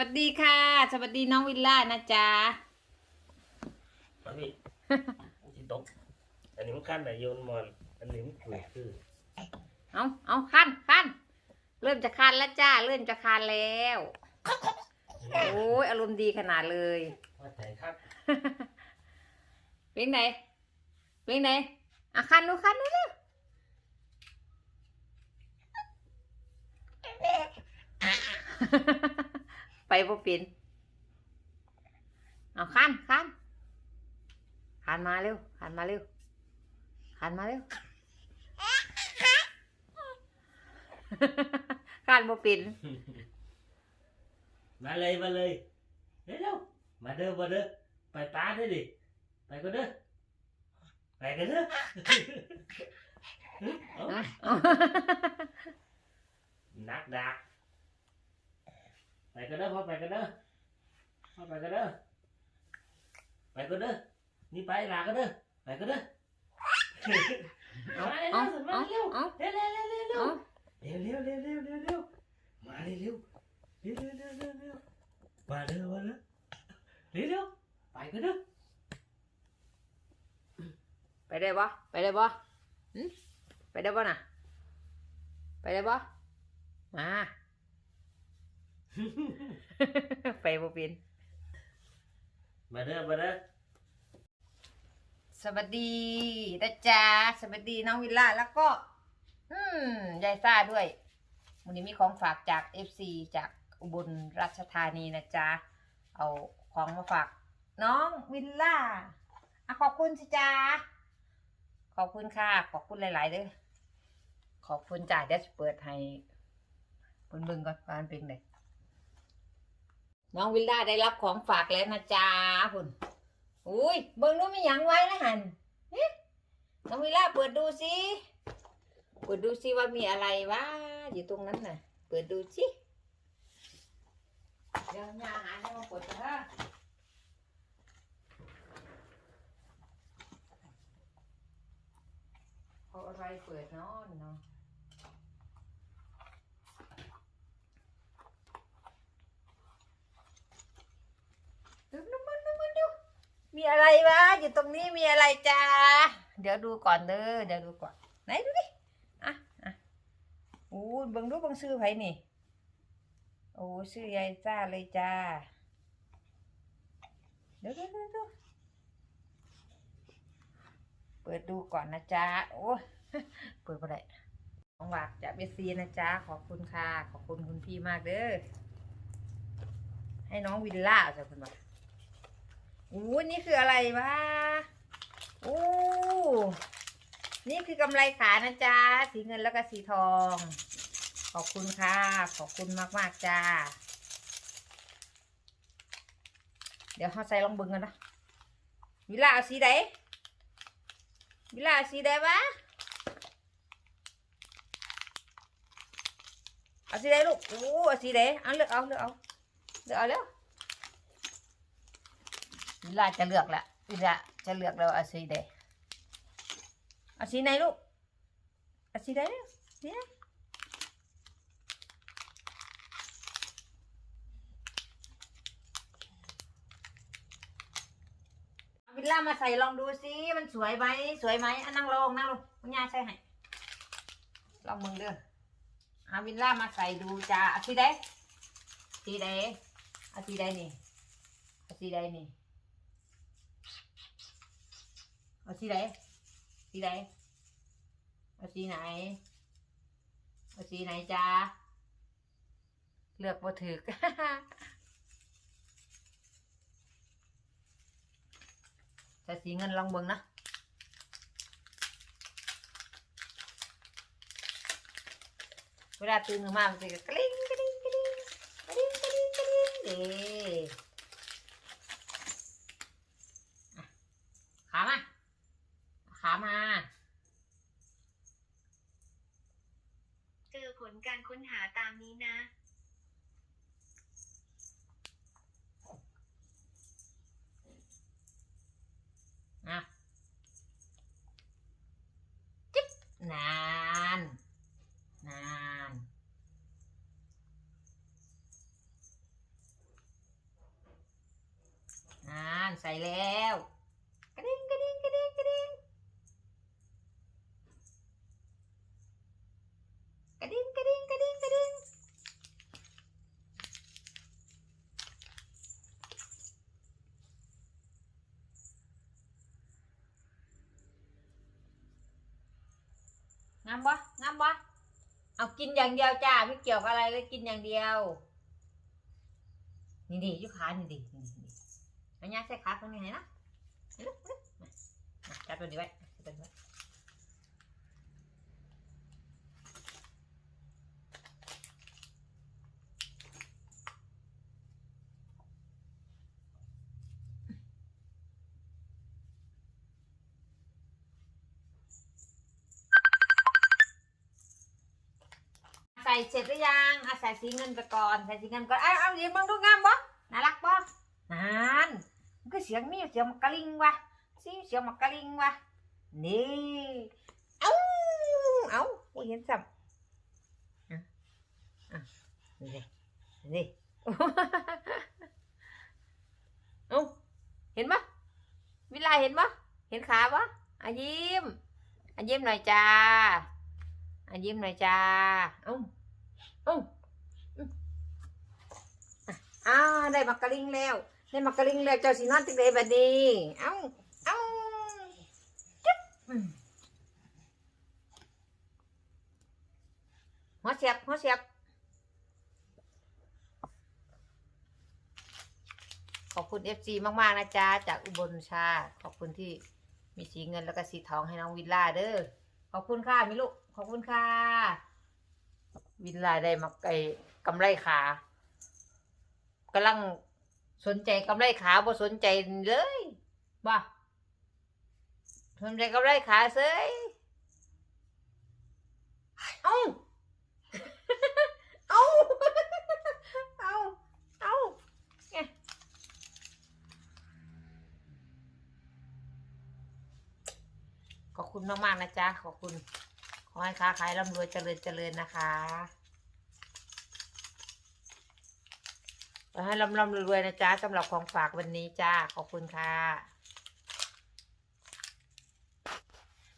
วัสดีค่ะ สวัสดีน้องวิลล่านะจ๊ะมาพี่จิตกอันนี้มันขั้นไหนโยนมอนอันนี้มันคือคือเอาเอาคันคันเริ่มจะคันแล้วจ้า เริ่มจะคันแล้ว โอ้ยอารมณ์ดีขนาดเลยว่าใจครับเพียงไหนเพียงไหนอะคันดูคันดูเร็วไป บ่เป็นเอาคันคันคันมาเร็วคันมาเร็วคันมาเร็วคันบ่เป็นมาเลยมาเลยเร็วๆมาเด้อมาเด้อไปป้าได้ดิไปก็เด้อไปกันเด้อเอาเอานักดัก ไปกันเด้อพ่อไปกันเด้อพ่อไปกันเด้อไปกันเด้อนี่ไปลากันเด้อไปกันเด้อเอามาเร็วเอาๆมาเอาเร็วเอาเร็วเร็วเร็วเร็วเร็วเอาเร็วเร็วเร็วเร็วเร็วเร็วมาเร็วเร็วเร็วเร็วเร็วเร็วเร็วมาเร็วมาเร็วเร็วเร็วไปกันเด้อไปได้บ่ไปได้บ่หึไปได้บ่น่ะไปได้บ่มา ไปบ่เป็นมาเด้อมาเด้อสวัสดีนะจ๊ะสวัสดีน้องวิลล่าแล้วก็ อืมยายซ่าด้วยวันนี้มีของฝากจาก FC จากอุบลราชธานีนะจ๊ะเอาของมาฝาก น้องวิลล่าอะขอบคุณสิจ๊ะขอบคุณค่ะ ขอบคุณหลายๆเด้อขอบคุณจ้ะเดี๋ยวจะเปิดให้เบิ่งเบิ่งก่อนว่ามันเป็นไง น้องวิลล่าได้รับของฝากแล้วนะจ๊ะคุณอุ้ยเบิ่งดูมีหยังไว้นะหันน้องวิลล่าเปิดดูสิ เปิดดูสิว่ามีอะไรวะอยู่ตรงนั้นน่ะ เปิดดูสิ เดี๋ยวยาหาให้มาเปิดเถอะเอาอะไรเปิดเนาะเนาะดูน้ำมันน้ำมันดู มี อะไรวะ อยู่ตรงนี้มีอะไรจ้าเดี๋ยวดูก่อนเด้อเดี๋ยวดูก่อน ไหนดูดิอะอะโอ้ยเบิ่งดูเบิ่งซื้อไผนี่ โอ้ซื้อยายจ้าเลยจ้า เดี๋ยวดี๋ยวเดี๋ยวเดี๋ยวเปิดดูก่อนนะจ๊ะโอ้เปิดบ่ได้ของฝากจากเบซีนะจ๊ะขอบคุณค่ะ ขอบคุณคุณพี่มากเด้อ ให้น้องวิลล่าจ้ะคุณมา อู้นี่คืออะไรวะอู้นี่คือกำไรขานะจ๊ะ สีเงินแล้วก็สีทอง ขอบคุณค่ะ ขอบคุณมากๆจ้า เดี๋ยวเขาใส่ลองเบึงกันนะวิลาเอาสีใดวิลาเอาสีใดวะ เอาสีใดลูกอู้เอาสีใดเอาเลือกเอาเลือกเอาเลือกเอาแล้ว วิลาจะเลือกละวิลาจะเลือกแล้วเอาสีใดเอาสีไหนลูกเอาสีใดเนี่ยเนี่ยเอาวิลล่ามาใส่ลองดูสิมันสวยไหมสวยไหมอะนั่งลงนั่งลงคุณย่าใส่ให้ลองมึงเด้อเอาวิลล่ามาใส่ดูจ้าเอาสีใดสีใดเอาสีใดนี่เอาสีใดนี่ เอาสีไหนสีไหนเอาสีไหนเอาสีไหนจ้าเลือกบ่ถึกแต่สีเงินลองเบิ่งนะเวลาตื่นขึ้นมามันจะกลิ้งกลิ้งกลิ้งกลิ้งกลิ้งกลิ้งเด้ ค้นหาตามนี้นะน่ะจิ๊บนาน นานนาน ใส่แล้ว งามบ่งามบ่เอากินอย่างเดียวจ้าไม่เกี่ยวกับอะไรเลยกินอย่างเดียว นี่ดิยุขานี่ดินี่ดิอันนี้ใส่ขาตรงนี้ไหนนะเห็นไหมเห็นไหมมาจับตัวนี้ไว้จับตัวนี้ไว้ เสร็จหรือยังอะใส่สีเงินไปก่อนใส่สีเงินก่อน เอาเอาเดี๋ยวมึงดูงามบ่น่ารักบ่นานมันก็เสียงมีเสียงมักกะลิงวะสิเสียงมักกะลิงวะนี่เอ้าเอ้าบ่เห็นซ้ำอะอะนี่นี่เอ้าเห็นปะวิไลเห็นปะเห็นขาปะอะยิ้มอะยิ้มหน่อยจ้าอะยิ้มหน่อยจ้าเอ้า อ้าอ่าได้มักกะลิงแล้ว ได้มักกะลิงแล้วเจ้าสีนอนติดเลยบัดนี้ เอ้าเอ้าจึ๊บหัวเสียบหัวเสียบขอบคุณ FC มาก ๆ นะจ๊ะ จากอุบลชา ขอบคุณที่มีสีเงินแล้วก็สีทองให้น้องวิลล่าเด้อ ขอบคุณค่ะมิลุขอบคุณค่ะ วิลล่าได้มาไอ้กำไรขากำลังสนใจกำไรขาบ่สนใจเลยบ่สนใจกำไรขาเสยเอาเอาเอาเอาไงขอบคุณมาก ๆ นะจ๊ะ ขอบคุณ ขอให้ค้าขายร่ำรวยเจริญเจริญนะคะขอให้ร่ำร่ำรวยๆนะจ๊ะสำหรับของฝากวันนี้จ้าขอบคุณค่ะ